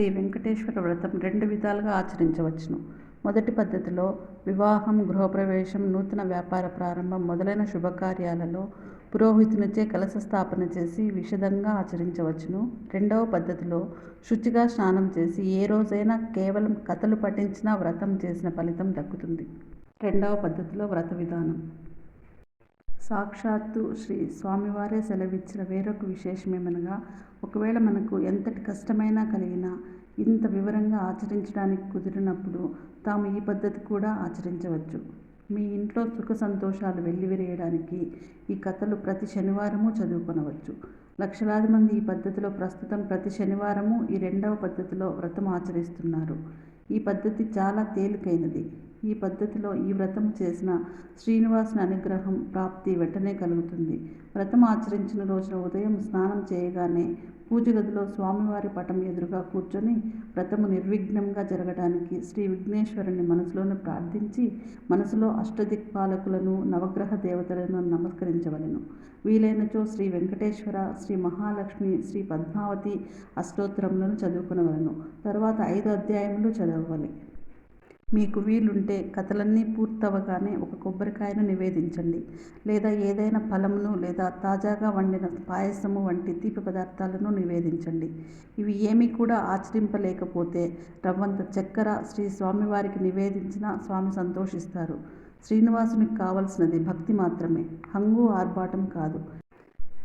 శ్రీ వెంకటేశ్వర వ్రతం రెండు విధాలుగా ఆచరించవచ్చును. మొదటి పద్ధతిలో వివాహం గృహప్రవేశం నూతన వ్యాపార ప్రారంభం మొదలైన శుభకార్యాలలో పురోహితునిచే కలశ స్థాపన చేసి విషదంగా ఆచరించవచ్చును. రెండవ పద్ధతిలో శుచిగా స్నానం చేసి ఏ రోజైనా కేవలం కథలు పఠించినా వ్రతం చేసిన ఫలితం దక్కుతుంది. రెండవ పద్ధతిలో వ్రత విధానం. సాక్షాత్తు శ్రీ స్వామివారే సెలవిచ్చిన వేరొక విశేషమేమనగా ఒకవేళ మనకు ఎంతటి కష్టమైనా కలిగినా ఇంత వివరంగా ఆచరించడానికి కుదిరినప్పుడు తాము ఈ పద్ధతి కూడా ఆచరించవచ్చు. మీ ఇంట్లో సుఖ సంతోషాలు వెల్లివిరేయడానికి ఈ కథలు ప్రతి శనివారము చదువుకొనవచ్చు. లక్షలాది మంది ఈ పద్ధతిలో ప్రస్తుతం ప్రతి శనివారము ఈ రెండవ పద్ధతిలో వ్రతం ఆచరిస్తున్నారు. ఈ పద్ధతి చాలా తేలికైనది. ఈ పద్ధతిలో ఈ వ్రతం చేసిన శ్రీనివాసుని అనుగ్రహం ప్రాప్తి వెంటనే కలుగుతుంది. వ్రతం ఆచరించిన రోజున ఉదయం స్నానం చేయగానే పూజ గదిలో స్వామివారి పటం ఎదురుగా కూర్చొని వ్రతము నిర్విఘ్నంగా జరగడానికి శ్రీ విఘ్నేశ్వరుని మనసులోనే ప్రార్థించి మనసులో అష్టదిక్పాలకులను నవగ్రహ దేవతలను నమస్కరించవలెను. వీలైనచో శ్రీ వెంకటేశ్వర శ్రీ మహాలక్ష్మి శ్రీ పద్మావతి అష్టోత్తరములను చదువుకునవలను. తర్వాత ఐదు అధ్యాయములు చదవాలి మీకు వీలుంటే కథలన్నీ పూర్తవగానే ఒక కొబ్బరికాయను నివేదించండి. లేదా ఏదైనా ఫలమును లేదా తాజాగా వండిన పాయసము వంటి తీపి పదార్థాలను నివేదించండి. ఇవి ఏమీ కూడా ఆచరింపలేకపోతే రవ్వంత చక్కెర శ్రీ స్వామివారికి నివేదించిన స్వామి సంతోషిస్తారు. శ్రీనివాసునికి కావలసినది భక్తి మాత్రమే హంగు ఆర్భాటం కాదు.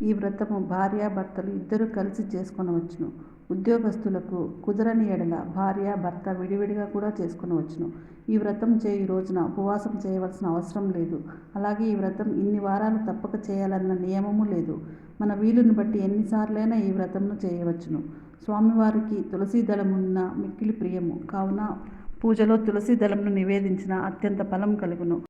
ఈ వ్రతము భార్యాభర్తలు ఇద్దరూ కలిసి చేసుకొనవచ్చును. ఉద్యోగస్తులకు కుదరని ఎడల భార్య భర్త విడివిడిగా కూడా చేసుకొనవచ్చును ఈ వ్రతం చేయి రోజున ఉపవాసం చేయవలసిన అవసరం లేదు. అలాగే ఈ వ్రతం ఇన్ని వారాలు తప్పక చేయాలన్న నియమము లేదు. మన వీలుని బట్టి ఎన్నిసార్లైనా ఈ వ్రతంను చేయవచ్చును. స్వామివారికి తులసీ దళమున్న మిక్కిలి ప్రియము. కావున పూజలో తులసీ దళమును నివేదించిన అత్యంత ఫలం కలుగును.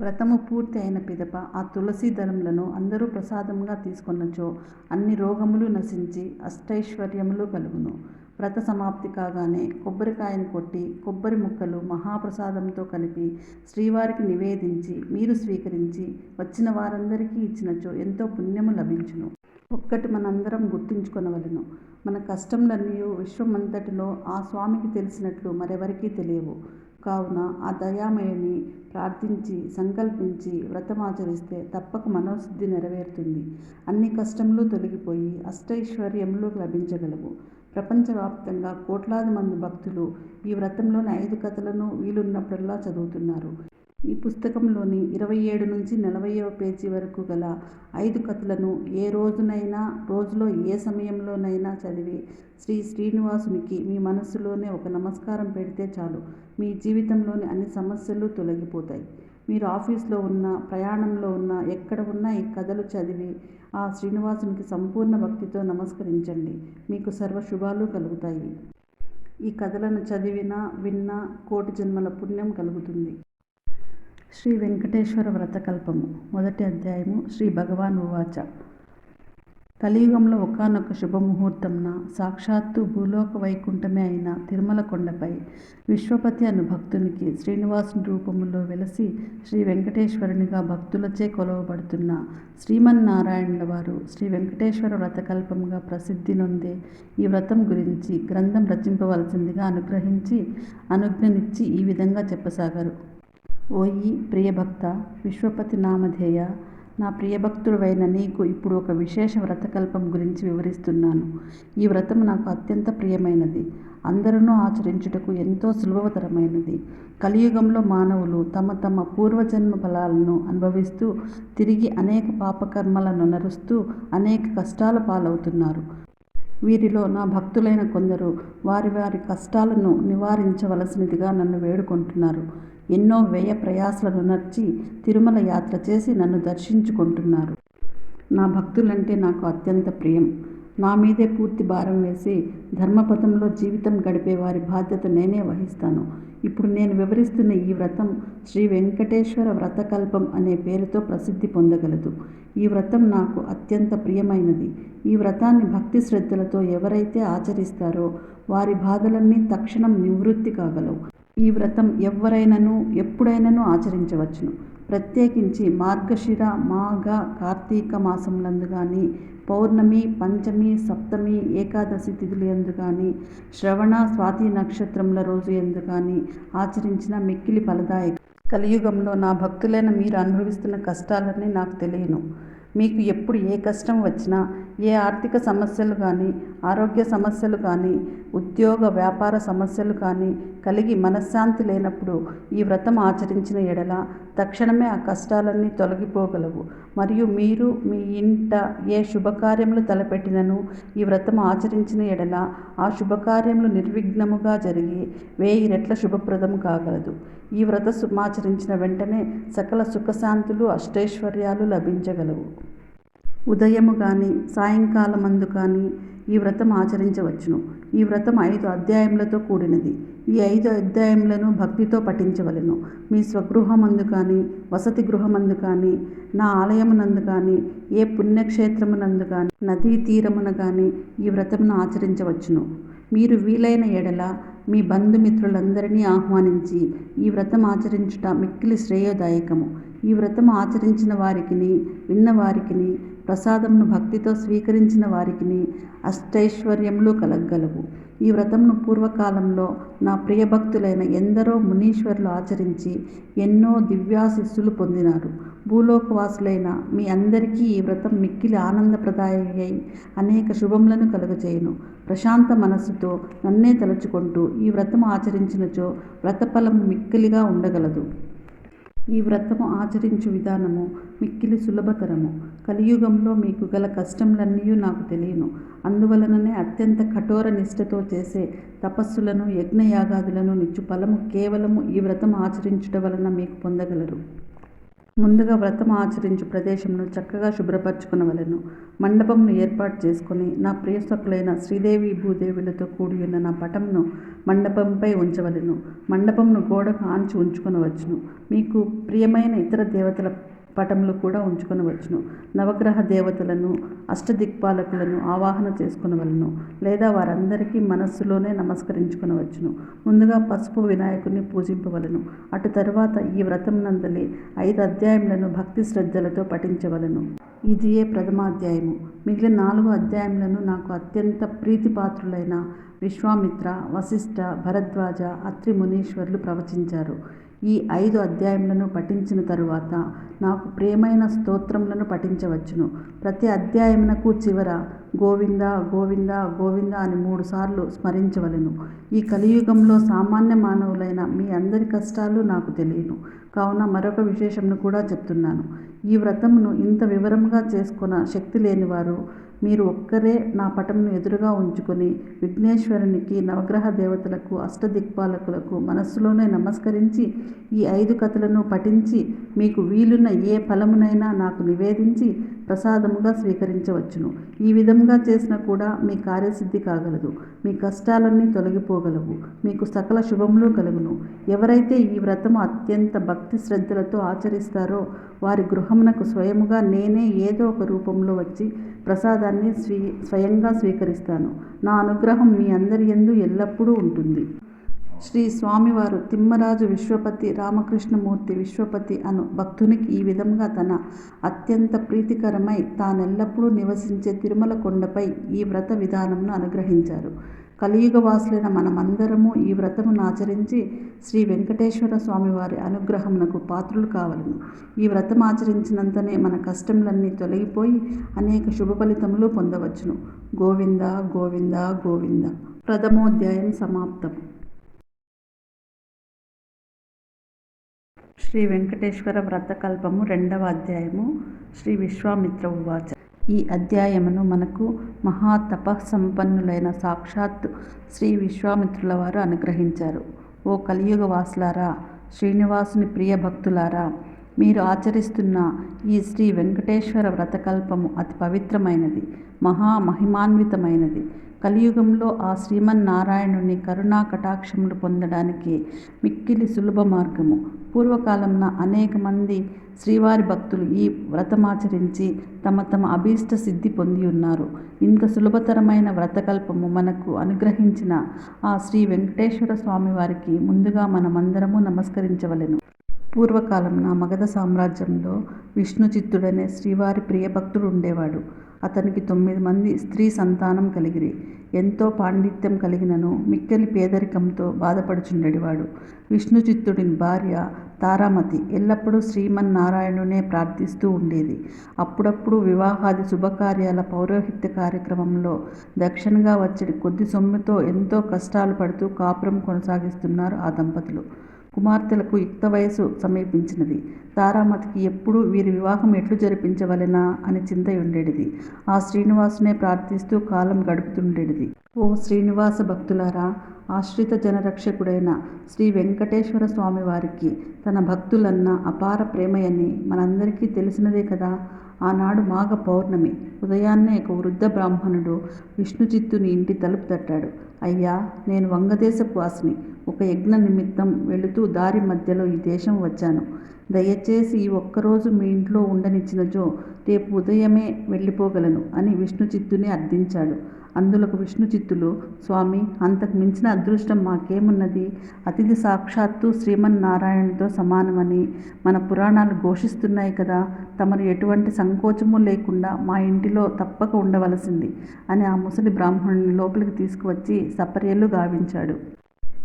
వ్రతము పూర్తి అయిన పిదప ఆ తులసీ దళములను అందరూ ప్రసాదంగా తీసుకొనచో అన్ని రోగములు నశించి అష్టైశ్వర్యములు కలుగును. వ్రత సమాప్తి కాగానే కొబ్బరికాయను కొట్టి కొబ్బరి ముక్కలు మహాప్రసాదంతో కలిపి శ్రీవారికి నివేదించి మీరు స్వీకరించి వచ్చిన వారందరికీ ఇచ్చినచో ఎంతో పుణ్యము లభించును. ఒక్కటి మనందరం గుర్తుంచుకొనవలెను. మన కష్టములన్నీ విశ్వమంతటిలో ఆ స్వామికి తెలిసినట్లు మరెవరికీ తెలియవు. కావున ఆ దయామయుని ప్రార్థించి సంకల్పించి వ్రతమాచరిస్తే తప్పక మనోసిద్ధి నెరవేరుతుంది. అన్ని కష్టములు తొలగిపోయి అష్టైశ్వర్యములు లభించగలవు. ప్రపంచవ్యాప్తంగా కోట్లాది మంది భక్తులు ఈ వ్రతంలోని ఐదు కథలను వీలున్నప్పుడల్లా చదువుతున్నారు. ఈ పుస్తకంలోని ఇరవై ఏడు నుంచి నలభైవ పేజీ వరకు గల ఐదు కథలను ఏ రోజునైనా రోజులో ఏ సమయంలోనైనా చదివి శ్రీ శ్రీనివాసునికి మీ మనస్సులోనే ఒక నమస్కారం పెడితే చాలు. మీ జీవితంలోని అన్ని సమస్యలు తొలగిపోతాయి. మీరు ఆఫీస్లో ఉన్న ప్రయాణంలో ఉన్న ఎక్కడ ఉన్నా ఈ కథలు చదివి ఆ శ్రీనివాసునికి సంపూర్ణ భక్తితో నమస్కరించండి. మీకు సర్వ శుభాలు కలుగుతాయి. ఈ కథలను చదివినా విన్నా కోటి జన్మల పుణ్యం కలుగుతుంది. శ్రీ వెంకటేశ్వర వ్రతకల్పము మొదటి అధ్యాయము శ్రీ భగవాన్ ఉవాచ. కలియుగంలో ఒకనొక శుభముహూర్తంన సాక్షాత్తు భూలోక వైకుంఠమే అయిన తిరుమల కొండపై విశ్వపతి అను భక్తునికి శ్రీనివాసుని రూపములో వెలసి శ్రీ వెంకటేశ్వరునిగా భక్తులచే కొలవబడుతున్న శ్రీమన్నారాయణుల వారు శ్రీ వెంకటేశ్వర వ్రతకల్పముగా ప్రసిద్ధి నొందే ఈ వ్రతం గురించి గ్రంథం రచింపవలసిందిగా అనుగ్రహించి అనుజ్ఞనిచ్చి ఈ విధంగా చెప్పసాగారు. ఓయి ప్రియభక్త విశ్వపతి నామధేయ నా ప్రియభక్తుడవైన నీకు ఇప్పుడు ఒక విశేష వ్రతకల్పం గురించి వివరిస్తున్నాను. ఈ వ్రతం నాకు అత్యంత ప్రియమైనది. అందరూ ఆచరించుటకు ఎంతో సులభతరమైనది. కలియుగంలో మానవులు తమ తమ పూర్వజన్మ ఫలాలను అనుభవిస్తూ తిరిగి అనేక పాపకర్మలను నరుస్తూ అనేక కష్టాల పాలవుతున్నారు. వీరిలో నా భక్తులైన కొందరు వారి వారి కష్టాలను నివారించవలసినదిగా నన్ను వేడుకుంటున్నారు. ఎన్నో వ్యయ ప్రయాసలను నర్చి తిరుమల యాత్ర చేసి నన్ను దర్శించుకుంటున్నారు. నా భక్తులంటే నాకు అత్యంత ప్రియం. నా మీదే పూర్తి భారం వేసి ధర్మపథంలో జీవితం గడిపే వారి బాధ్యత నేనే వహిస్తాను. ఇప్పుడు నేను వివరిస్తున్న ఈ వ్రతం శ్రీ వెంకటేశ్వర వ్రతకల్పం అనే పేరుతో ప్రసిద్ధి పొందగలదు. ఈ వ్రతం నాకు అత్యంత ప్రియమైనది. ఈ వ్రతాన్ని భక్తి శ్రద్ధలతో ఎవరైతే ఆచరిస్తారో వారి బాధలన్నీ తక్షణం నివృత్తి కాగలవు. ఈ వ్రతం ఎవరైనను ఎప్పుడైనను ఆచరించవచ్చును. ప్రత్యేకించి మార్గశిర మాఘ కార్తీక మాసములందు కానీ పౌర్ణమి పంచమి సప్తమి ఏకాదశి తిథులు ఎందు కానీ శ్రవణ స్వాతి నక్షత్రముల రోజు ఎందు కానీ ఆచరించిన మిక్కిలి ఫలదాయక. కలియుగంలో నా భక్తులైన మీరు అనుభవిస్తున్న కష్టాలన్నీ నాకు తెలియను. మీకు ఎప్పుడు ఏ కష్టం వచ్చినా ఏ ఆర్థిక సమస్యలు కానీ ఆరోగ్య సమస్యలు కానీ ఉద్యోగ వ్యాపార సమస్యలు కానీ కలిగి మనశ్శాంతి లేనప్పుడు ఈ వ్రతం ఆచరించిన ఎడల తక్షణమే ఆ కష్టాలన్నీ తొలగిపోగలవు. మరియు మీరు మీ ఇంట ఏ శుభకార్యములు తలపెట్టినను ఈ వ్రతం ఆచరించిన ఎడల ఆ శుభకార్యములు నిర్విఘ్నముగా జరిగి వేయి రెట్ల శుభప్రదము కాగలదు. ఈ వ్రత సుమాచరించిన వెంటనే సకల సుఖశాంతులు అష్టైశ్వర్యాలు లభించగలవు. ఉదయము కానీ సాయంకాలమందు కానీ ఈ వ్రతం ఆచరించవచ్చును. ఈ వ్రతం ఐదు అధ్యాయములతో కూడినది. ఈ ఐదు అధ్యాయములను భక్తితో పఠించవలెను. మీ స్వగృహమందు కానీ వసతి గృహమందు కానీ నా ఆలయమునందు కానీ ఏ పుణ్యక్షేత్రమునందు కానీ నదీ తీరమున కానీ ఈ వ్రతమును ఆచరించవచ్చును. మీరు వీలైన ఎడల మీ బంధుమిత్రులందరినీ ఆహ్వానించి ఈ వ్రతం ఆచరించుట మిక్కిలి శ్రేయోదాయకము. ఈ వ్రతం ఆచరించిన వారికిని విన్న వారికిని ప్రసాదమును భక్తితో స్వీకరించిన వారికి అష్టైశ్వర్యములు కలగలవు ఈ వ్రతంను పూర్వకాలంలో నా ప్రియభక్తులైన ఎందరో మునీశ్వరులు ఆచరించి ఎన్నో దివ్యాశిస్సులు పొందినారు. భూలోకవాసులైన మీ అందరికీ ఈ వ్రతం మిక్కిలి ఆనందప్రదాయై అనేక శుభములను కలుగజేయును. ప్రశాంత మనస్సుతో నన్నే తలుచుకుంటూ ఈ వ్రతం ఆచరించినచో వ్రతఫలం మిక్కిలిగా ఉండగలదు. ఈ వ్రతము ఆచరించు విధానము మిక్కిలి సులభతరము. కలియుగంలో మీకు గల కష్టములన్నీ నాకు తెలియను. అందువలననే అత్యంత కఠోర నిష్ఠతో చేసే తపస్సులను యజ్ఞయాగాదులను నిచ్చు ఫలము కేవలము ఈ వ్రతం ఆచరించుట వలన మీకు పొందగలరు. ముందుగా వ్రతం ఆచరించు ప్రదేశంను చక్కగా శుభ్రపరచుకునవలను. మండపంను ఏర్పాటు చేసుకుని నా ప్రియసకులైన శ్రీదేవి భూదేవులతో కూడి ఉన్న నా పటంను మండపంపై ఉంచవలెను. మండపంను గోడకు ఆంచి ఉంచుకునవచ్చును. మీకు ప్రియమైన ఇతర దేవతల పటములు కూడా ఉంచుకొనవచ్చును. నవగ్రహ దేవతలను అష్టదిక్పాలకులను ఆవాహన చేసుకునవలను లేదా వారందరికీ మనస్సులోనే నమస్కరించుకునవచ్చును. ముందుగా పసుపు వినాయకుడిని పూజింపవలను. అటు తరువాత ఈ వ్రతం నందలి ఐదు అధ్యాయములను భక్తి శ్రద్ధలతో పఠించవలను. ఇదియే ప్రథమాధ్యాయము? మిగిలిన నాలుగు అధ్యాయములను నాకు అత్యంత ప్రీతిపాత్రులైన విశ్వామిత్ర వశిష్ఠ భరద్వాజ అత్రి మునీశ్వరులు ప్రవచించారు. ఈ ఐదు అధ్యాయములను పఠించిన తరువాత నాకు ప్రేమైన స్తోత్రములను పఠించవచ్చును. ప్రతి అధ్యాయమునకు చివర గోవింద గోవింద గోవింద అని మూడుసార్లు స్మరించవలెను. ఈ కలియుగంలో సామాన్య మానవులైన మీ అందరి కష్టాలు నాకు తెలియను. కావున మరొక విశేషమును కూడా చెప్తున్నాను. ఈ వ్రతమును ఇంత వివరంగా చేసుకున్న శక్తి లేనివారు మీరు ఒక్కరే నా పటంను ఎదురుగా ఉంచుకొని విఘ్నేశ్వరునికి నవగ్రహ దేవతలకు అష్టదిక్పాలకులకు మనస్సులోనే నమస్కరించి ఈ ఐదు కథలను పఠించి మీకు వీలున్న ఏ ఫలమునైనా నాకు నివేదించి ప్రసాదముగా స్వీకరించవచ్చును. ఈ విధంగా చేసినా కూడా మీ కార్యసిద్ధి కాగలదు. మీ కష్టాలన్నీ తొలగిపోగలవు. మీకు సకల శుభములు కలుగును. ఎవరైతే ఈ వ్రతము అత్యంత భక్తి శ్రద్ధలతో ఆచరిస్తారో వారి గృహమునకు స్వయముగా నేనే ఏదో ఒక రూపంలో వచ్చి ప్రసాదాన్ని స్వీ స్వయంగా స్వీకరిస్తాను. నా అనుగ్రహం మీ అందరి ఎందు ఎల్లప్పుడూ ఉంటుంది. శ్రీ స్వామివారు తిమ్మరాజు విశ్వపతి రామకృష్ణమూర్తి విశ్వపతి అను భక్తునికి ఈ విధంగా తన అత్యంత ప్రీతికరమై తానెల్లప్పుడూ నివసించే తిరుమల కొండపై ఈ వ్రత విధానంను అనుగ్రహించారు. కలియుగవాసులైన మనమందరము ఈ వ్రతమును ఆచరించి శ్రీ వెంకటేశ్వర స్వామివారి అనుగ్రహమునకు పాత్రులు కావలను. ఈ వ్రతం ఆచరించినంతనే మన కష్టములన్నీ తొలగిపోయి అనేక శుభ ఫలితములు పొందవచ్చును. గోవింద గోవింద గోవింద. ప్రథమోధ్యాయం సమాప్తం. శ్రీ వెంకటేశ్వర వ్రతకల్పము రెండవ అధ్యాయము శ్రీ విశ్వామిత్ర ఉవాచ. ఈ అధ్యాయమును మనకు మహా తపస్సంపన్నులైన సాక్షాత్ శ్రీ విశ్వామిత్రుల వారు అనుగ్రహించారు. ఓ కలియుగ వాసులారా శ్రీనివాసుని ప్రియ భక్తులారా మీరు ఆచరిస్తున్న ఈ శ్రీ వెంకటేశ్వర వ్రతకల్పము అతి పవిత్రమైనది మహా మహిమాన్వితమైనది. కలియుగంలో ఆ శ్రీమన్నారాయణుని కరుణా కటాక్షములు పొందడానికి మిక్కిలి సులభ మార్గము. పూర్వకాలంన అనేక మంది శ్రీవారి భక్తులు ఈ వ్రతమాచరించి తమ తమ అభీష్ట సిద్ధి పొంది ఉన్నారు ఇంత సులభతరమైన వ్రతకల్పము మనకు అనుగ్రహించిన ఆ శ్రీ వెంకటేశ్వర స్వామివారికి ముందుగా మనమందరము నమస్కరించవలెను. పూర్వకాలంన మగధ సామ్రాజ్యంలో విష్ణుచిత్తుడనే శ్రీవారి ప్రియభక్తుడుండేవాడు. అతనికి తొమ్మిది మంది స్త్రీ సంతానం కలిగిరి. ఎంతో పాండిత్యం కలిగినను మిక్కిలి పేదరికంతో బాధపడుచుండేవాడు విష్ణుచిత్తుడిని భార్య తారామతి ఎల్లప్పుడూ శ్రీమన్నారాయణునే ప్రార్థిస్తూ ఉండేది. అప్పుడప్పుడు వివాహాది శుభకార్యాల పౌరోహిత్య కార్యక్రమంలో దక్షిణగా వచ్చి కొద్ది సొమ్ముతో ఎంతో కష్టాలు పడుతూ కాపురం కొనసాగిస్తున్నారు ఆ దంపతులు. కుమార్తెలకు యుక్త వయసు సమీపించినది. తారామతికి ఎప్పుడు వీరి వివాహం ఎట్లు జరిపించవలెనా అని చింత చింతయుండెడిది. ఆ శ్రీనివాసునే ప్రార్థిస్తూ కాలం గడుపుతుండెడిది. ఓ శ్రీనివాస భక్తులారా! ఆశ్రిత జనరక్షకుడైన శ్రీ వెంకటేశ్వర స్వామివారికి తన భక్తులన్న అపార ప్రేమయని మనందరికీ తెలిసినదే కదా! ఆనాడు మాఘ పౌర్ణమి. ఉదయాన్నే ఒక వృద్ధ బ్రాహ్మణుడు విష్ణుచిత్తుని ఇంటి తలుపు తట్టాడు. అయ్యా! నేను వంగదేశపు వాసిని. ఒక యజ్ఞ నిమిత్తం వెళుతూ దారి మధ్యలో ఈ దేశం వచ్చాను. దయచేసి ఈ ఒక్కరోజు మీ ఇంట్లో ఉండనిచ్చినచో రేపు ఉదయమే వెళ్ళిపోగలను అని విష్ణుచిత్తుని అర్థించాడు. అందులకు విష్ణుచిత్తులు స్వామి అంతకు మించిన అదృష్టం మాకేమున్నది? అతిథి సాక్షాత్తు శ్రీమన్నారాయణునితో సమానమని మన పురాణాలు ఘోషిస్తున్నాయి కదా! తమరు ఎటువంటి సంకోచము లేకుండా మా ఇంటిలో తప్పక ఉండవలసింది అని ఆ ముసలి బ్రాహ్మణుని లోపలికి తీసుకువచ్చి సపర్యలు గావించాడు.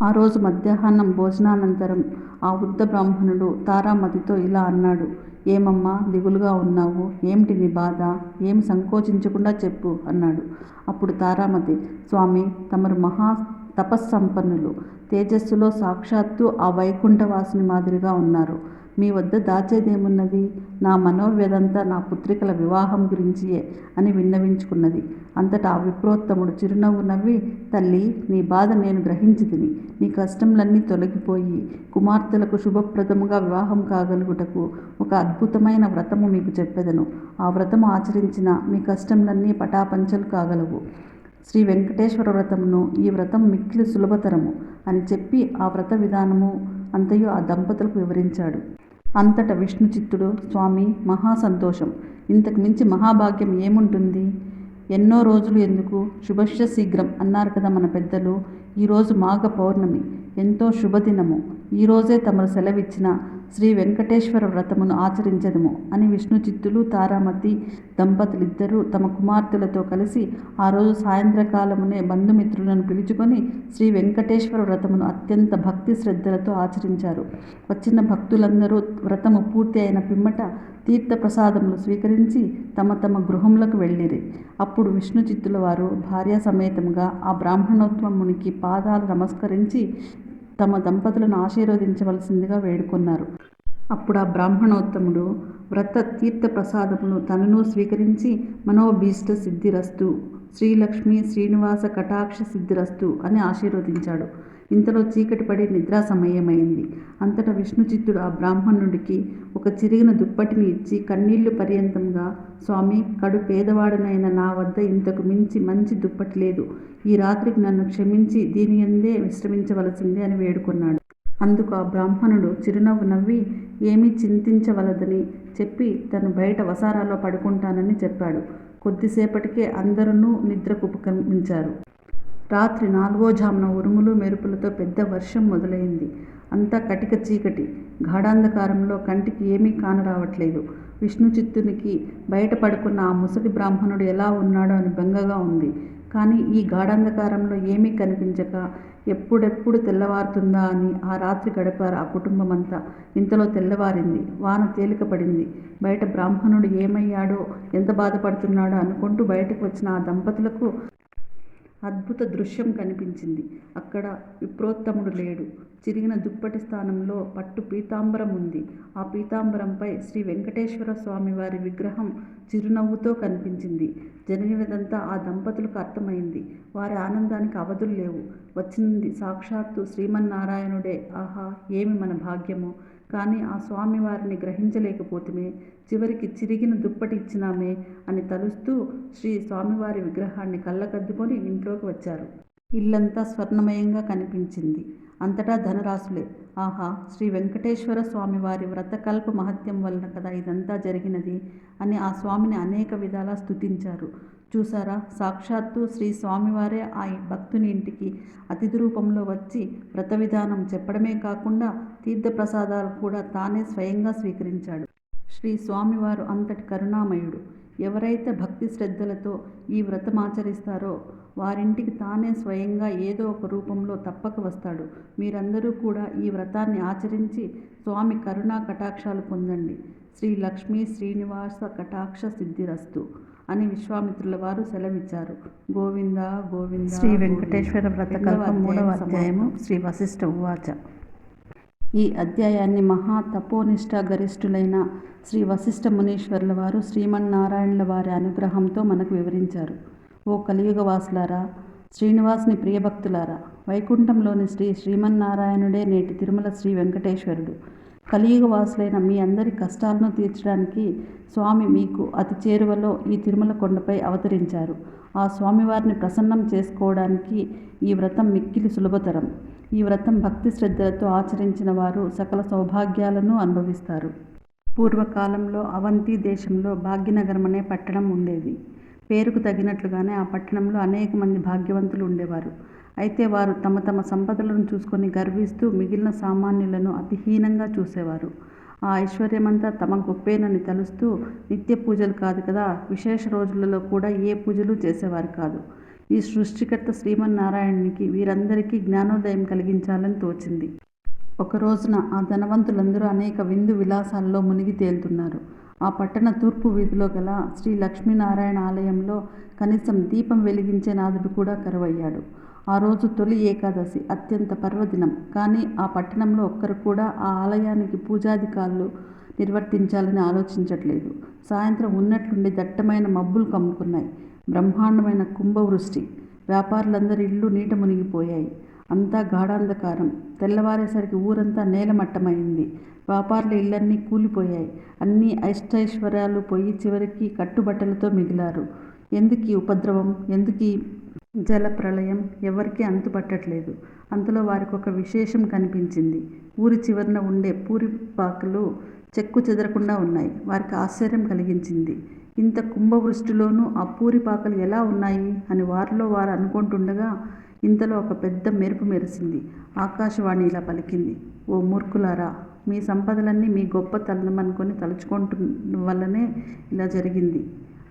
ఆ రోజు మధ్యాహ్నం భోజనానంతరం ఆ వృద్ధ బ్రాహ్మణుడు తారామతితో ఇలా అన్నాడు. ఏమమ్మా దిగులుగా ఉన్నావు? ఏమిటి నీ బాధ? ఏం సంకోచించకుండా చెప్పు అన్నాడు. అప్పుడు తారామతి స్వామి తమరు మహా తపస్సంపన్నులు. తేజస్సులో సాక్షాత్తు ఆ వైకుంఠవాసుని మాదిరిగా ఉన్నారు. మీ వద్ద దాచేదేమున్నది? నా మనోవ్యదంతా నా పుత్రికల వివాహం గురించియే అని విన్నవించుకున్నది. అంతటా ఆ విప్రోత్తముడు చిరునవ్వు నవ్వి తల్లి నీ బాధ నేను గ్రహించితిని. నీ కష్టములన్నీ తొలగిపోయి కుమార్తెలకు శుభప్రదముగా వివాహం కాగలుగుటకు ఒక అద్భుతమైన వ్రతము మీకు చెప్పెదను. ఆ వ్రతము ఆచరించిన మీ కష్టములన్నీ పటాపంచలు కాగలవు. శ్రీ వెంకటేశ్వర వ్రతమును ఈ వ్రతం మిక్కిలి సులభతరము అని చెప్పి ఆ వ్రత విధానము అంతయు ఆ దంపతులకు వివరించాడు. అంతట విష్ణు చిత్తుడు మహా సంతోషం. ఇంతకు మించి మహాభాగ్యం ఏముంటుంది? ఎన్నో రోజులు ఎందుకు? శుభస్య శీఘ్రం అన్నారు కదా మన పెద్దలు. ఈరోజు మాఘ పౌర్ణమి. ఎంతో శుభదినము. ఈ రోజే తమరు సెలవిచ్చిన శ్రీ వెంకటేశ్వర వ్రతమును ఆచరించదము అని విష్ణుచిత్తులు తారామతి దంపతులిద్దరూ తమ కుమార్తెలతో కలిసి ఆ రోజు సాయంత్రకాలమునే బంధుమిత్రులను పిలుచుకొని శ్రీ వెంకటేశ్వర వ్రతమును అత్యంత భక్తి శ్రద్ధలతో ఆచరించారు. వచ్చిన భక్తులందరూ వ్రతము పూర్తి అయిన పిమ్మట తీర్థప్రసాదములు స్వీకరించి తమ తమ గృహములకు వెళ్ళిరి. అప్పుడు విష్ణుచిత్తుల వారు భార్య సమేతంగా ఆ బ్రాహ్మణోత్వమునికి పాదాలు నమస్కరించి తమ దంపతులను ఆశీర్వదించవలసిందిగా వేడుకొన్నారు. ఆ బ్రాహ్మణోత్తముడు వ్రత తీర్థ ప్రసాదమును తనను స్వీకరించి మనోభీష్ట సిద్ధిరస్తు. శ్రీలక్ష్మి శ్రీనివాస కటాక్ష సిద్ధిరస్తు అని ఆశీర్వదించాడు. ఇంతలో చీకటి పడి నిద్రా సమయమైంది. అంతటా విష్ణుచిత్తుడు ఆ బ్రాహ్మణుడికి ఒక చిరిగిన దుప్పటిని ఇచ్చి కన్నీళ్ళు పర్యంతంగా స్వామి కడు పేదవాడనైన నా వద్ద ఇంతకు మించి మంచి దుప్పటి లేదు. ఈ రాత్రికి నన్ను క్షమించి దీని ఎందే విశ్రమించవలసిందే అని వేడుకున్నాడు అందుకు ఆ బ్రాహ్మణుడు చిరునవ్వు నవ్వి ఏమీ చింతించవలదని చెప్పి తను బయట వసారాలో పడుకుంటానని చెప్పాడు. కొద్దిసేపటికే అందరూ నిద్రకు ఉపక్రమించారు రాత్రి నాలుగో జామున ఉరుములు మెరుపులతో పెద్ద వర్షం మొదలైంది అంతా కటిక చీకటి. గాఢాంధకారంలో కంటికి ఏమీ కానరావట్లేదు. విష్ణుచిత్తునికి బయట పడుకున్న ఆ ముసలి బ్రాహ్మణుడు ఎలా ఉన్నాడో అని బెంగగా ఉంది. కానీ ఈ గాఢాంధకారంలో ఏమీ కనిపించక ఎప్పుడెప్పుడు తెల్లవారుతుందా అని ఆ రాత్రి గడిపారు ఆ కుటుంబమంతా. ఇంతలో తెల్లవారింది. వాన తేలిక పడింది. బయట బ్రాహ్మణుడు ఏమయ్యాడో, ఎంత బాధపడుతున్నాడో అనుకుంటూ బయటకు వచ్చిన ఆ దంపతులకు అద్భుత దృశ్యం కనిపించింది. అక్కడ విప్రోత్తముడు లేడు. చిరిగిన దుప్పటి స్థానంలో పట్టు పీతాంబరం ఉంది. ఆ పీతాంబరంపై శ్రీ వెంకటేశ్వర స్వామి వారి విగ్రహం చిరునవ్వుతో కనిపించింది. జరిగినదంతా ఆ దంపతులకు అర్థమైంది. వారి ఆనందానికి అవధులు లేవు. వచ్చింది సాక్షాత్తు శ్రీమన్నారాయణుడే ఆహా! ఏమి మన భాగ్యమో! కానీ ఆ స్వామివారిని గ్రహించలేకపోతమే చివరికి చిరిగిన దుప్పటి ఇచ్చినామే అని తలుస్తూ శ్రీ స్వామివారి విగ్రహాన్ని కళ్ళకద్దుకొని ఇంట్లోకి వచ్చారు. ఇల్లంతా స్వర్ణమయంగా కనిపించింది. అంతటా ధనరాశులే ఆహా శ్రీ వెంకటేశ్వర స్వామి వారి వ్రతకల్ప మహత్యం వలన కదా ఇదంతా జరిగినది అని ఆ స్వామిని అనేక విధాలా స్తుతించారు. చూసారా? సాక్షాత్తు శ్రీ స్వామివారే ఆ భక్తుని ఇంటికి అతిథి రూపంలో వచ్చి వ్రత విధానం చెప్పడమే కాకుండా తీర్థప్రసాదాలు కూడా తానే స్వయంగా స్వీకరించాడు. శ్రీ స్వామివారు అంతటి కరుణామయుడు. ఎవరైతే భక్తి శ్రద్ధలతో ఈ వ్రతం ఆచరిస్తారో వారింటికి తానే స్వయంగా ఏదో ఒక రూపంలో తప్పక వస్తాడు. మీరందరూ కూడా ఈ వ్రతాన్ని ఆచరించి స్వామి కరుణా కటాక్షాలు పొందండి. శ్రీ లక్ష్మీ శ్రీనివాస కటాక్ష సిద్ధిరస్తు అని విశ్వామిత్రుల వారు సెలవిచ్చారు. గోవింద గోవింద శ్రీ వెంకటేశ్వర వ్రత రెండవ కల్పం మూడవ అధ్యాయం అధ్యాయము. శ్రీ వశిష్ఠ ఉవాచ. ఈ అధ్యాయాన్ని మహా తపోనిష్ట గరిష్ఠులైన శ్రీ వశిష్ఠ మునీశ్వర్ల వారు శ్రీమన్నారాయణుల వారి అనుగ్రహంతో మనకు వివరించారు. ఓ కలియుగ వాసులారా శ్రీనివాసుని ప్రియభక్తులారా వైకుంఠంలోని శ్రీ శ్రీమన్నారాయణుడే నేటి తిరుమల శ్రీ వెంకటేశ్వరుడు. కలియుగ వాసులైన మీ అందరి కష్టాలను తీర్చడానికి స్వామి మీకు అతి చేరువలో ఈ తిరుమల కొండపై అవతరించారు. ఆ స్వామివారిని ప్రసన్నం చేసుకోవడానికి ఈ వ్రతం మిక్కిలి సులభతరం. ఈ వ్రతం భక్తి శ్రద్ధలతో ఆచరించిన వారు సకల సౌభాగ్యాలను అనుభవిస్తారు. పూర్వకాలంలో అవంతి దేశంలో భాగ్యనగరం అనే పట్టణం ఉండేది. పేరుకు తగినట్లుగానే ఆ పట్టణంలో అనేక మంది భాగ్యవంతులు ఉండేవారు. అయితే వారు తమ తమ సంపదలను చూసుకొని గర్విస్తూ మిగిలిన సామాన్యులను అతిహీనంగా చూసేవారు. ఆ ఐశ్వర్యమంతా తమ గొప్పేనని తలుస్తూ నిత్య పూజలు కాదు కదా విశేష రోజులలో కూడా ఏ పూజలు చేసేవారు కాదు. ఈ సృష్టికర్త శ్రీమన్నారాయణునికి వీరందరికీ జ్ఞానోదయం కలిగించాలని తోచింది. ఒక రోజున ఆ ధనవంతులందరూ అనేక విందు విలాసాల్లో మునిగి తేలుతున్నారు. ఆ పట్టణ తూర్పు వీధిలో గల శ్రీ లక్ష్మీనారాయణ ఆలయంలో కనీసం దీపం వెలిగించే నాథుడు కూడా కరువయ్యాడు. ఆ రోజు తొలి ఏకాదశి అత్యంత పర్వదినం. కానీ ఆ పట్టణంలో ఒక్కరు కూడా ఆ ఆలయానికి పూజాధికారులు నిర్వర్తించాలని ఆలోచించట్లేదు. సాయంత్రం ఉన్నట్లుండి దట్టమైన మబ్బులు కమ్ముకున్నాయి. బ్రహ్మాండమైన కుంభవృష్టి. వ్యాపారులందరి ఇళ్ళు నీట మునిగిపోయాయి. అంతా గాఢాంధకారం. తెల్లవారేసరికి ఊరంతా నేలమట్టమైంది. వ్యాపారుల ఇళ్ళన్నీ కూలిపోయాయి. అన్ని అష్టైశ్వర్యాలు పోయి చివరికి కట్టుబట్టలతో మిగిలారు. ఎందుకు ఉపద్రవం? ఎందుకు జల ప్రళయం ఎవరికీ అంతుపట్టట్లేదు. అంతలో వారికి ఒక విశేషం కనిపించింది. ఊరి చివరన ఉండే పూరిపాకలు చెక్కు చెదరకుండా ఉన్నాయి. వారికి ఆశ్చర్యం కలిగించింది. ఇంత కుంభవృష్టిలోనూ ఆ పూరిపాకలు ఎలా ఉన్నాయి? అని వారిలో వారు అనుకుంటుండగా ఇంతలో ఒక పెద్ద మెరుపు మెరిసింది. ఆకాశవాణి ఇలా పలికింది. ఓ మూర్ఖులారా! మీ సంపదలన్నీ మీ గొప్ప తల్లమనుకొని తలుచుకుంటు వల్లనే ఇలా జరిగింది.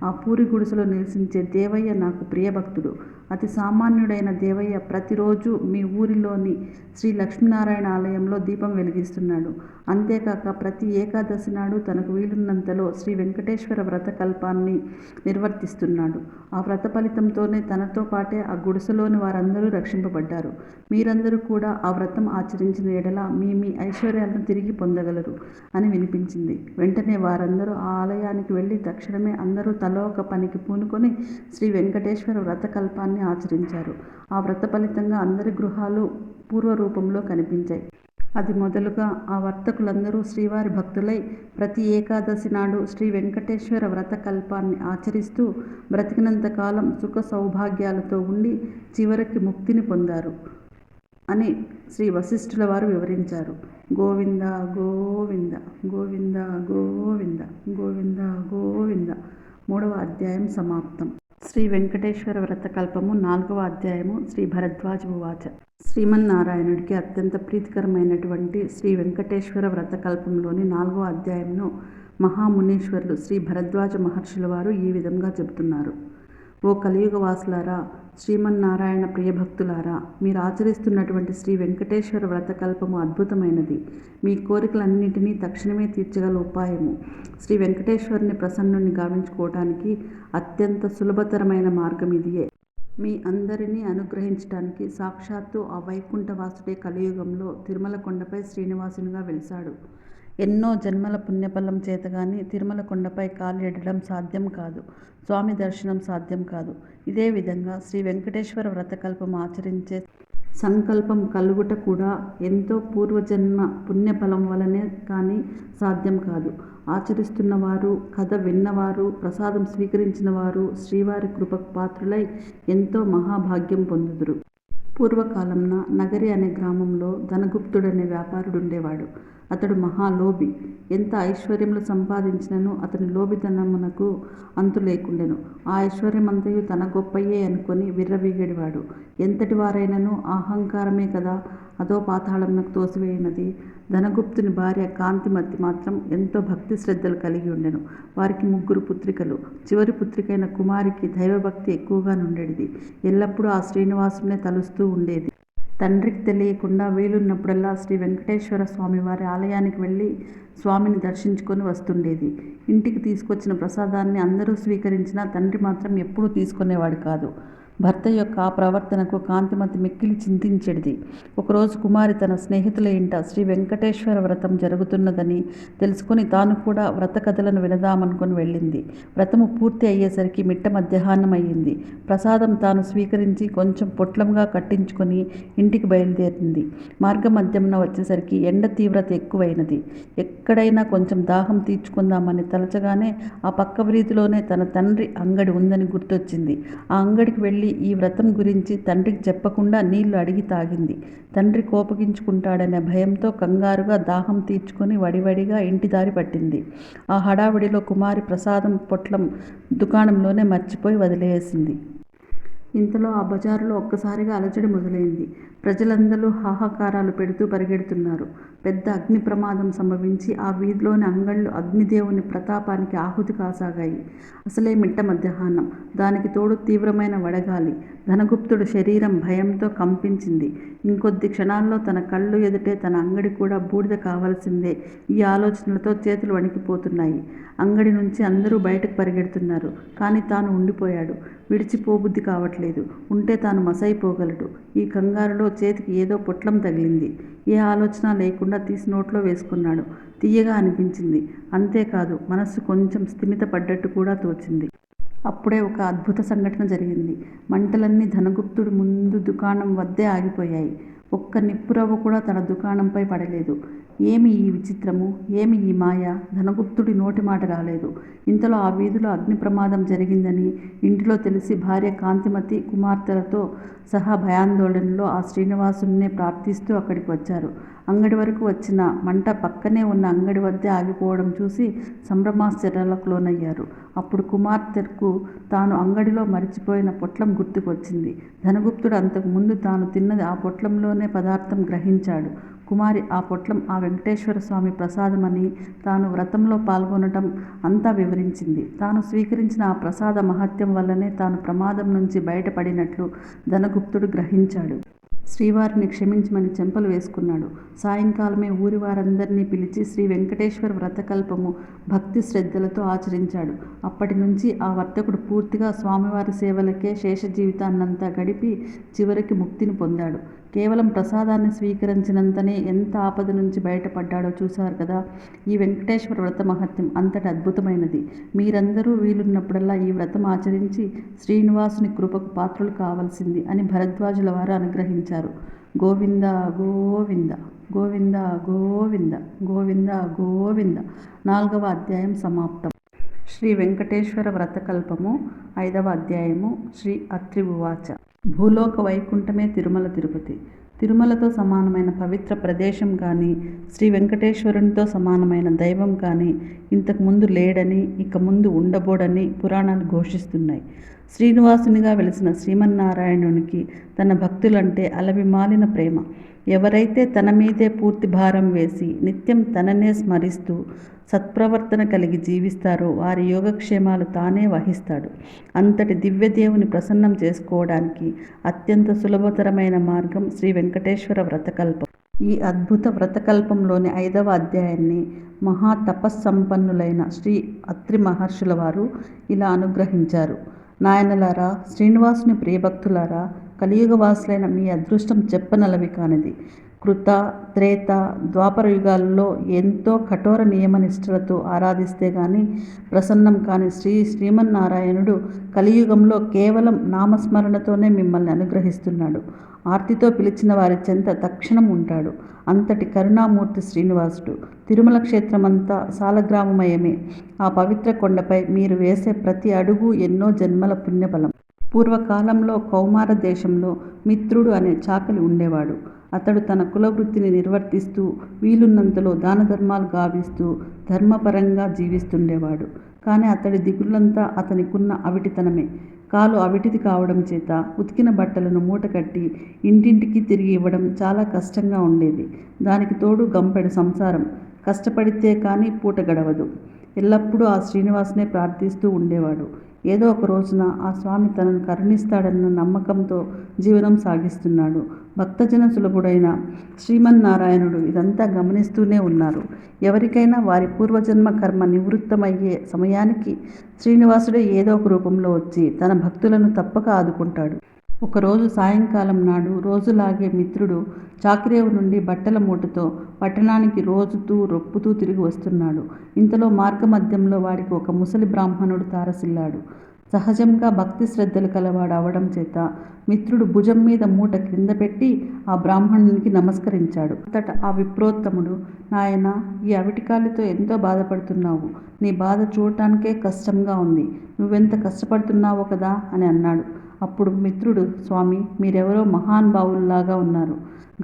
ఆ పూరి గుడిసెలో నివసించే దేవయ్య నాకు ప్రియభక్తుడు. అతి సామాన్యుడైన దేవయ్య ప్రతిరోజు మీ ఊరిలోని శ్రీ లక్ష్మీనారాయణ ఆలయంలో దీపం వెలిగిస్తున్నాడు. అంతేకాక ప్రతి ఏకాదశి నాడు తనకు వీలున్నంతలో శ్రీ వెంకటేశ్వర వ్రత కల్పాన్ని నిర్వర్తిస్తున్నాడు. ఆ వ్రత ఫలితంతోనే తనతో పాటే ఆ గుడిసెలోని వారందరూ రక్షింపబడ్డారు. మీరందరూ కూడా ఆ వ్రతం ఆచరించిన ఎడల మీ మీ ఐశ్వర్యాలను తిరిగి పొందగలరు అని వినిపించింది. వెంటనే వారందరూ ఆ ఆలయానికి వెళ్ళి తక్షణమే అందరూ తలో ఒక పనికి పూనుకొని శ్రీ వెంకటేశ్వర వ్రతకల్పాన్ని ఆచరించారు. ఆ వ్రత ఫలితంగా అందరి గృహాలు పూర్వ రూపంలో కనిపించాయి. అది మొదలుగా ఆ వర్తకులందరూ శ్రీవారి భక్తులై ప్రతి ఏకాదశి నాడు శ్రీ వెంకటేశ్వర వ్రత కల్పాన్ని ఆచరిస్తూ బ్రతికినంత కాలం సుఖ సౌభాగ్యాలతో ఉండి చివరికి ముక్తిని పొందారు అని శ్రీ వశిష్ఠుల వారు వివరించారు. గోవింద గోవింద గోవింద గోవింద గోవింద గోవింద మూడవ అధ్యాయం సమాప్తం. శ్రీ వెంకటేశ్వర వ్రతకల్పము నాలుగవ అధ్యాయము శ్రీ భరద్వాజ ఉవాచ. శ్రీమన్నారాయణుడికి అత్యంత ప్రీతికరమైనటువంటి శ్రీ వెంకటేశ్వర వ్రతకల్పంలోని నాలుగవ అధ్యాయంను మహామునీశ్వరులు శ్రీ భరద్వాజ మహర్షుల వారు ఈ విధంగా చెబుతున్నారు. ఓ కలియుగ వాసులారా శ్రీమన్నారాయణ ప్రియభక్తులారా మీరు ఆచరిస్తున్నటువంటి శ్రీ వెంకటేశ్వర వ్రతకల్పము అద్భుతమైనది. మీ కోరికలన్నింటినీ తక్షణమే తీర్చగల ఉపాయము. శ్రీ వెంకటేశ్వరుని ప్రసన్నుని గావించుకోవటానికి అత్యంత సులభతరమైన మార్గం ఇదియే. మీ అందరినీ అనుగ్రహించటానికి సాక్షాత్తు ఆ వైకుంఠవాసుడే కలియుగంలో తిరుమల కొండపై శ్రీనివాసునిగా వెలిశాడు. ఎన్నో జన్మల పుణ్యఫలం చేత కానీ తిరుమల కొండపై కాలిడడం సాధ్యం కాదు. స్వామి దర్శనం సాధ్యం కాదు. ఇదే విధంగా శ్రీ వెంకటేశ్వర వ్రతకల్పం ఆచరించే సంకల్పం కలుగుట కూడా ఎంతో పూర్వజన్మ పుణ్యఫలం వలనే కానీ సాధ్యం కాదు. ఆచరిస్తున్నవారు కథ విన్నవారు ప్రసాదం స్వీకరించిన వారు శ్రీవారి కృపకు పాత్రులై ఎంతో మహాభాగ్యం పొందుదురు. పూర్వకాలంన నగరి అనే గ్రామంలో ధనగుప్తుడనే వ్యాపారుడు ఉండేవాడు అతడు మహాలోభి. ఎంత ఐశ్వర్యములు సంపాదించినను అతని లోభితనమునకు అంతు లేకుండెను. ఆ ఐశ్వర్యమంతయు తన గొప్పయే అనుకొని విర్రవీగెడివాడు. ఎంతటి వారైనను అహంకారమే కదా అధోపాతాళమునకు తోసివేయినది ధనగుప్తుని భార్య కాంతిమతి మాత్రం ఎంతో భక్తి శ్రద్ధలు కలిగి ఉండెను వారికి ముగ్గురు పుత్రికలు. చివరి పుత్రికైన కుమారికి దైవభక్తి ఎక్కువగా నుండేది ఎల్లప్పుడూ ఆ శ్రీనివాసునే తలుస్తూ ఉండేది తండ్రికి తెలియకుండా వీలున్నప్పుడల్లా శ్రీ వెంకటేశ్వర స్వామి వారి ఆలయానికి వెళ్ళి స్వామిని దర్శించుకొని వస్తుండేది. ఇంటికి తీసుకొచ్చిన ప్రసాదాన్ని అందరూ స్వీకరించినా తండ్రి మాత్రం ఎప్పుడూ తీసుకునేవాడు కాదు. భర్త యొక్క ఆ ప్రవర్తనకు కాంతిమతి మిక్కిలి చింతించెడిది. ఒకరోజు కుమారి తన స్నేహితుల ఇంట శ్రీ వెంకటేశ్వర వ్రతం జరుగుతున్నదని తెలుసుకొని తాను కూడా వ్రత కథలను వినదామనుకుని వెళ్ళింది. వ్రతము పూర్తి అయ్యేసరికి మిట్ట మధ్యాహ్నం అయ్యింది ప్రసాదం తాను స్వీకరించి కొంచెం పొట్లంగా కట్టించుకొని ఇంటికి బయలుదేరింది. మార్గ మధ్యమున వచ్చేసరికి ఎండ తీవ్రత ఎక్కువైనది. ఎక్కడైనా కొంచెం దాహం తీర్చుకుందామని తలచగానే ఆ పక్క వీధిలోనే తన తండ్రి అంగడి ఉందని గుర్తొచ్చింది. ఆ అంగడికి వెళ్ళి ఈ వ్రతం గురించి తండ్రికి చెప్పకుండా నీళ్ళు అడిగి తాగింది. తండ్రి కోపగించుకుంటాడనే భయంతో కంగారుగా దాహం తీర్చుకొని వడివడిగా ఇంటి దారి పట్టింది. ఆ హడావిడిలో కుమారి ప్రసాదం పొట్లం దుకాణంలోనే మర్చిపోయి వదిలేసింది ఇంతలో ఆ బజారులో ఒక్కసారిగా అలజడి మొదలైంది. ప్రజలందరూ హాహాకారాలు పెడుతూ పరిగెడుతున్నారు. పెద్ద అగ్ని ప్రమాదం సంభవించి ఆ వీధిలోని అంగళ్ళు అగ్నిదేవుని ప్రతాపానికి ఆహుతి కాసాగాయి. అసలే మిట్ట మధ్యాహ్నం. దానికి తోడు తీవ్రమైన వడగాలి. ధనగుప్తుడు శరీరం భయంతో కంపించింది. ఇంకొద్ది క్షణాల్లో తన కళ్ళు ఎదుటే తన అంగడి కూడా బూడిద కావాల్సిందే ఈ ఆలోచనలతో చేతులు వణికిపోతున్నాయి. అంగడి నుంచి అందరూ బయటకు పరిగెడుతున్నారు. కానీ తాను ఉండిపోయాడు. విడిచిపోబుద్ధి కావట్లేదు. ఉంటే తాను మసైపోగలడు. ఈ కంగారులో చేతికి ఏదో పొట్లం తగిలింది. ఏ ఆలోచన లేకుండా తీసి నోట్లో వేసుకున్నాడు. తియ్యగా అనిపించింది. అంతేకాదు మనస్సు కొంచెం స్థిమిత పడ్డట్టు కూడా తోచింది. అప్పుడే ఒక అద్భుత సంఘటన జరిగింది. మంటలన్నీ ధనగుప్తుడి ముందు దుకాణం వద్దే ఆగిపోయాయి. ఒక్క నిప్పురవ్వ కూడా తన దుకాణంపై పడలేదు. ఏమి ఈ విచిత్రము? ఏమి ఈ మాయ? ధనగుప్తుడి నోటి మాట రాలేదు. ఇంతలో ఆ వీధిలో అగ్ని ప్రమాదం జరిగిందని ఇంటిలో తెలిసి భార్య కాంతిమతి కుమార్తెలతో సహా భయాందోళనలో ఆ శ్రీనివాసుడినే ప్రార్థిస్తూ అక్కడికి వచ్చారు. అంగడి వరకు వచ్చిన మంట పక్కనే ఉన్న అంగడి వద్దే ఆగిపోవడం చూసి సంభ్రమాశ్చర్యాలకు లోనయ్యారు. అప్పుడు కుమార్తెకు తాను అంగడిలో మరిచిపోయిన పొట్లం గుర్తుకు వచ్చింది. ధనగుప్తుడు అంతకుముందు తాను తిన్నది ఆ పొట్లంలోనే పదార్థం గ్రహించాడు. కుమారి ఆ పొట్లం ఆ వెంకటేశ్వర స్వామి ప్రసాదమని, తాను వ్రతంలో పాల్గొనటం అంతా వివరించింది. తాను స్వీకరించిన ఆ ప్రసాద మహత్యం వల్లనే తాను ప్రమాదం నుంచి బయటపడినట్లు ధనగుప్తుడు గ్రహించాడు. శ్రీవారిని క్షమించమని చెంపలు వేసుకున్నాడు. సాయంకాలమే ఊరివారందరినీ పిలిచి శ్రీ వెంకటేశ్వర వ్రతకల్పము భక్తి శ్రద్ధలతో ఆచరించాడు. అప్పటి నుంచి ఆ వర్తకుడు పూర్తిగా స్వామివారి సేవలకే శేష జీవితాన్నంతా గడిపి చివరికి ముక్తిని పొందాడు. కేవలం ప్రసాదాన్ని స్వీకరించినంతనే ఎంత ఆపద నుంచి బయటపడ్డాడో చూశారు కదా! ఈ వెంకటేశ్వర వ్రత మహత్యం అంతటి అద్భుతమైనది. మీరందరూ వీలున్నప్పుడల్లా ఈ వ్రతం ఆచరించి శ్రీనివాసుని కృపకు పాత్రలు కావలసింది అని భరద్వాజుల వారు అనుగ్రహించారు. గోవింద గోవింద గోవిందా గోవింద గోవిందా గోవింద నాల్గవ అధ్యాయం సమాప్తం. శ్రీ వెంకటేశ్వర వ్రతకల్పము ఐదవ అధ్యాయము శ్రీ అత్రి ఉవాచ భూలోక వైకుంఠమే తిరుమల తిరుపతి. తిరుమలతో సమానమైన పవిత్ర ప్రదేశం కానీ శ్రీ వెంకటేశ్వరునితో సమానమైన దైవం కానీ ఇంతకు ముందు లేడని, ఇక ముందు ఉండబోడని పురాణాలు ఘోషిస్తున్నాయి. శ్రీనివాసునిగా వెలిసిన శ్రీమన్నారాయణునికి తన భక్తులంటే అలవిమాలిన ప్రేమ. ఎవరైతే తన మీదే పూర్తి భారం వేసి నిత్యం తననే స్మరిస్తూ సత్ప్రవర్తన కలిగి జీవిస్తారో వారి యోగక్షేమాలు తానే వహిస్తాడు. అంతటి దివ్యదేవుని ప్రసన్నం చేసుకోవడానికి అత్యంత సులభతరమైన మార్గం శ్రీ వెంకటేశ్వర వ్రతకల్పం. ఈ అద్భుత వ్రతకల్పంలోని ఐదవ అధ్యాయాన్ని మహా తపస్సంపన్నులైన శ్రీ అత్రి మహర్షులవారు ఇలా అనుగ్రహించారు. నాయనలారా, శ్రీనివాసుని ప్రియభక్తులారా, కలియుగవాసులైన మీ అదృష్టం చెప్పనలవి కానిది. కృత, త్రేత, ద్వాపర యుగాలలో ఎంతో కఠోర నియమనిష్టలతో ఆరాధిస్తే గాని ప్రసన్నం కాని శ్రీ శ్రీమన్నారాయణుడు కలియుగంలో కేవలం నామస్మరణతోనే మిమ్మల్ని అనుగ్రహిస్తున్నాడు. ఆర్తితో పిలిచిన వారి చెంత తక్షణం ఉంటాడు. అంతటి కరుణామూర్తి శ్రీనివాసుడు. తిరుమల క్షేత్రమంతా సాలగ్రామమయమే. ఆ పవిత్ర కొండపై మీరు వేసే ప్రతి అడుగు ఎన్నో జన్మల పుణ్యఫలం. పూర్వకాలంలో కౌమార దేశంలో మిత్రుడు అనే చాకలి ఉండేవాడు. అతడు తన కులవృత్తిని నిర్వర్తిస్తూ వీలున్నంతలో దానధర్మాలు గావిస్తూ ధర్మపరంగా జీవిస్తుండేవాడు. కానీ అతడి దిగులంతా అతనికున్న అవిటితనమే. కాలు అవిటిది కావడం చేత ఉతికిన బట్టలను మూటకట్టి ఇంటింటికి తిరిగి ఇవ్వడం చాలా కష్టంగా ఉండేది. దానికి తోడు గంపెడు సంసారం. కష్టపడితే కానీ పూట గడవదు. ఎల్లప్పుడూ ఆ శ్రీనివాస్నే ప్రార్థిస్తూ ఉండేవాడు. ఏదో ఒక రోజున ఆ స్వామి తనను కరుణిస్తాడన్న నమ్మకంతో జీవనం సాగిస్తున్నాడు. భక్తజన సులభుడైన శ్రీమన్నారాయణుడు ఇదంతా గమనిస్తూనే ఉన్నారు. ఎవరికైనా వారి పూర్వజన్మ కర్మ నివృత్తమయ్యే సమయానికి శ్రీనివాసుడే ఏదో ఒక రూపంలో వచ్చి తన భక్తులను తప్పక ఆదుకుంటాడు. ఒకరోజు సాయంకాలం నాడు రోజులాగే మిత్రుడు చాకిరేవు నుండి బట్టల మూటతో పట్టణానికి రోజుతూ రొప్పుతూ తిరిగి వస్తున్నాడు. ఇంతలో మార్గమధ్యంలో వాడికి ఒక ముసలి బ్రాహ్మణుడు తారసిల్లాడు. సహజంగా భక్తి శ్రద్ధలు కలవాడు అవడం చేత మిత్రుడు భుజం మీద మూట క్రిందపెట్టి ఆ బ్రాహ్మణునికి నమస్కరించాడు. అంతట ఆ విప్రోత్తముడు నాయన ఈ అవిటికాలితో ఎంతో బాధపడుతున్నావు. నీ బాధ చూడటానికే కష్టంగా ఉంది. నువ్వెంత కష్టపడుతున్నావో కదా అని అన్నాడు. అప్పుడు మిత్రుడు స్వామి మీరెవరో మహానుభావుల్లాగా ఉన్నారు.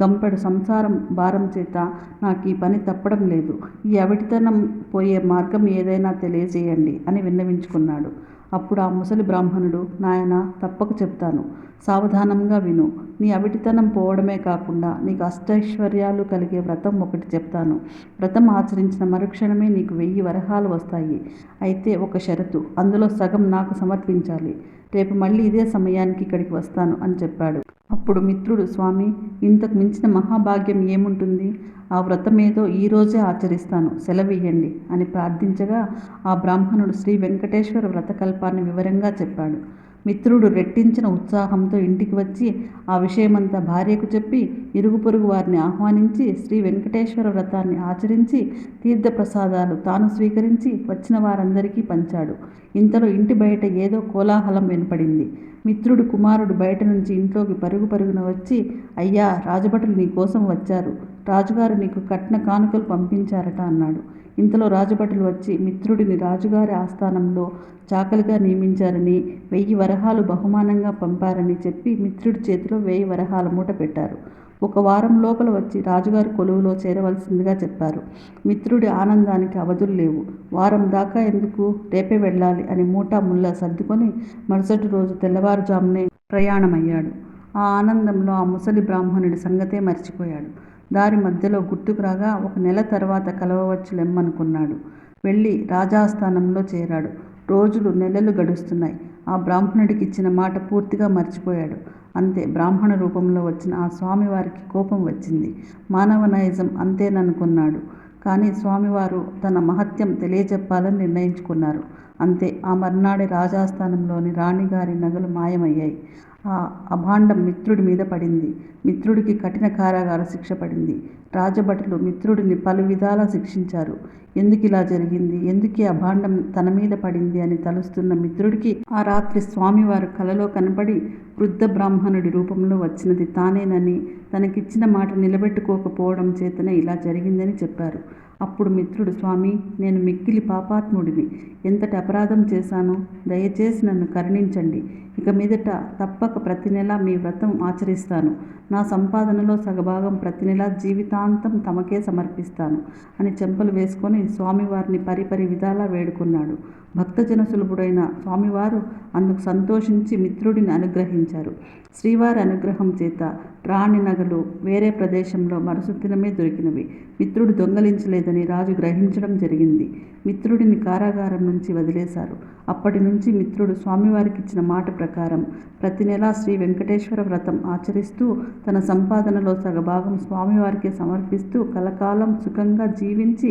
గంపెడు సంసారం భారం చేత నాకు ఈ పని తప్పడం లేదు. ఈ అవిటితనం పోయే మార్గం ఏదైనా తెలియజేయండి అని విన్నవించుకున్నాడు. అప్పుడు ఆ ముసలి బ్రాహ్మణుడు నాయన తప్పక చెప్తాను సావధానంగా విను. నీ అవిటితనం పోవడమే కాకుండా నీకు అష్టైశ్వర్యాలు కలిగే వ్రతం ఒకటి చెప్తాను. వ్రతం ఆచరించిన మరుక్షణమే నీకు వెయ్యి వరహాలు వస్తాయి. అయితే ఒక షరతు. అందులో సగం నాకు సమర్పించాలి. రేపు మళ్ళీ ఇదే సమయానికి ఇక్కడికి వస్తాను అని చెప్పాడు. అప్పుడు మిత్రుడు స్వామి ఇంతకు మించిన మహాభాగ్యం ఏముంటుంది? ఆ వ్రతమేదో ఈ రోజే ఆచరిస్తాను. సెలవియ్యండి అని ప్రార్థించగా ఆ బ్రాహ్మణుడు శ్రీ వెంకటేశ్వర వ్రతకల్పాన్ని వివరంగా చెప్పాడు. మిత్రుడు రెట్టించిన ఉత్సాహంతో ఇంటికి వచ్చి ఆ విషయమంతా భార్యకు చెప్పి ఇరుగు పొరుగు వారిని ఆహ్వానించి శ్రీ వెంకటేశ్వర వ్రతాన్ని ఆచరించి తీర్థప్రసాదాలు తాను స్వీకరించి వచ్చిన వారందరికీ పంచాడు. ఇంతలో ఇంటి బయట ఏదో కోలాహలం వినపడింది. మిత్రుడు కుమారుడు బయట నుంచి ఇంట్లోకి పరుగు పరుగున వచ్చి అయ్యా! రాజభటులు నీకోసం వచ్చారు. రాజుగారు నీకు కట్న కానుకలు పంపించారట అన్నాడు. ఇంతలో రాజభటులు వచ్చి మిత్రుడిని రాజుగారి ఆస్థానంలో చాకలిగా నియమించారని వెయ్యి వరహాలు బహుమానంగా పంపారని చెప్పి మిత్రుడి చేతిలో వెయ్యి వరహాల మూట పెట్టారు. ఒక వారం లోపల వచ్చి రాజుగారి కొలువులో చేరవలసిందిగా చెప్పారు. మిత్రుడి ఆనందానికి అవధులు లేవు. వారం దాకా ఎందుకు? రేపే వెళ్ళాలి అని మూటా ముల్లా సర్దుకొని మరుసటి రోజు తెల్లవారుజామునే ప్రయాణమయ్యాడు. ఆ ఆనందంలో ఆ ముసలి బ్రాహ్మణుడి సంగతే మర్చిపోయాడు దారి మధ్యలో గుర్తుకురాగా ఒక నెల తర్వాత కలవవచ్చులెమ్మనుకున్నాడు. వెళ్ళి రాజాస్థానంలో చేరాడు. రోజులు నెలలు గడుస్తున్నాయి. ఆ బ్రాహ్మణుడికి ఇచ్చిన మాట పూర్తిగా మర్చిపోయాడు అంతే బ్రాహ్మణ రూపంలో వచ్చిన ఆ స్వామివారికి కోపం వచ్చింది. మానవ నైజం అంతేననుకున్నాడు. కానీ స్వామివారు తన మహత్యం తెలియజెప్పాలని నిర్ణయించుకున్నారు. అంతే ఆ మర్నాడే రాజాస్థానంలోని రాణిగారి నగలు మాయమయ్యాయి. ఆ అభాండం మిత్రుడి మీద పడింది. మిత్రుడికి కఠిన కారాగార శిక్ష పడింది. రాజభటులు మిత్రుడిని పలు విధాలా శిక్షించారు. ఎందుకు ఇలా జరిగింది? ఎందుకీ అభాండం తనమీద పడింది అని తలుస్తున్న మిత్రుడికి ఆ రాత్రి స్వామివారు కలలో కనపడి వృద్ధ బ్రాహ్మణుడి రూపంలో వచ్చినది తానేనని తనకిచ్చిన మాట నిలబెట్టుకోకపోవడం చేతనే ఇలా జరిగిందని చెప్పారు. అప్పుడు మిత్రుడు స్వామి నేను మిక్కిలి పాపాత్ముడిని. ఎంతటి అపరాధం చేశాను? దయచేసి నన్ను కరుణించండి. ఇక మీదట తప్పక ప్రతి నెలా మీ వ్రతం ఆచరిస్తాను. నా సంపాదనలో సగభాగం ప్రతి నెలా జీవితాంతం తమకే సమర్పిస్తాను అని చెంపలు వేసుకొని స్వామివారిని పరిపరి విధాలా వేడుకున్నాడు. భక్తజన సులభుడైన స్వామివారు అందుకు సంతోషించి మిత్రుడిని అనుగ్రహించారు. శ్రీవారి అనుగ్రహం చేత రాణి నగలు వేరే ప్రదేశంలో మరుసదినమే దొరికినవి. మిత్రుడు దొంగలించలేదని రాజు గ్రహించడం జరిగింది. మిత్రుడిని కారాగారం నుంచి వదిలేశారు. అప్పటి నుంచి మిత్రుడు స్వామివారికి ఇచ్చిన మాట ప్రకారం ప్రతి నెలా శ్రీ వెంకటేశ్వర వ్రతం ఆచరిస్తూ తన సంపాదనలో సగభాగం స్వామివారికి సమర్పిస్తూ కలకాలం సుఖంగా జీవించి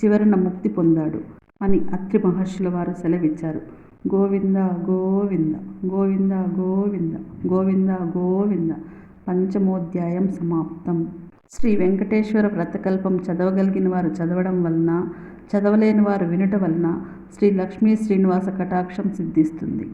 చివరన ముక్తి పొందాడు అని అత్రి మహర్షులవారు సెలవిచ్చారు. గోవింద గోవింద గోవింద గోవింద గోవింద గోవింద పంచమోధ్యాయం సమాప్తం. శ్రీ వెంకటేశ్వర వ్రతకల్పం చదవగలిగిన వారు చదవడం వలన, చదవలేని వారు వినుట వలన శ్రీ లక్ష్మీ శ్రీనివాస కటాక్షం సిద్ధిస్తుంది.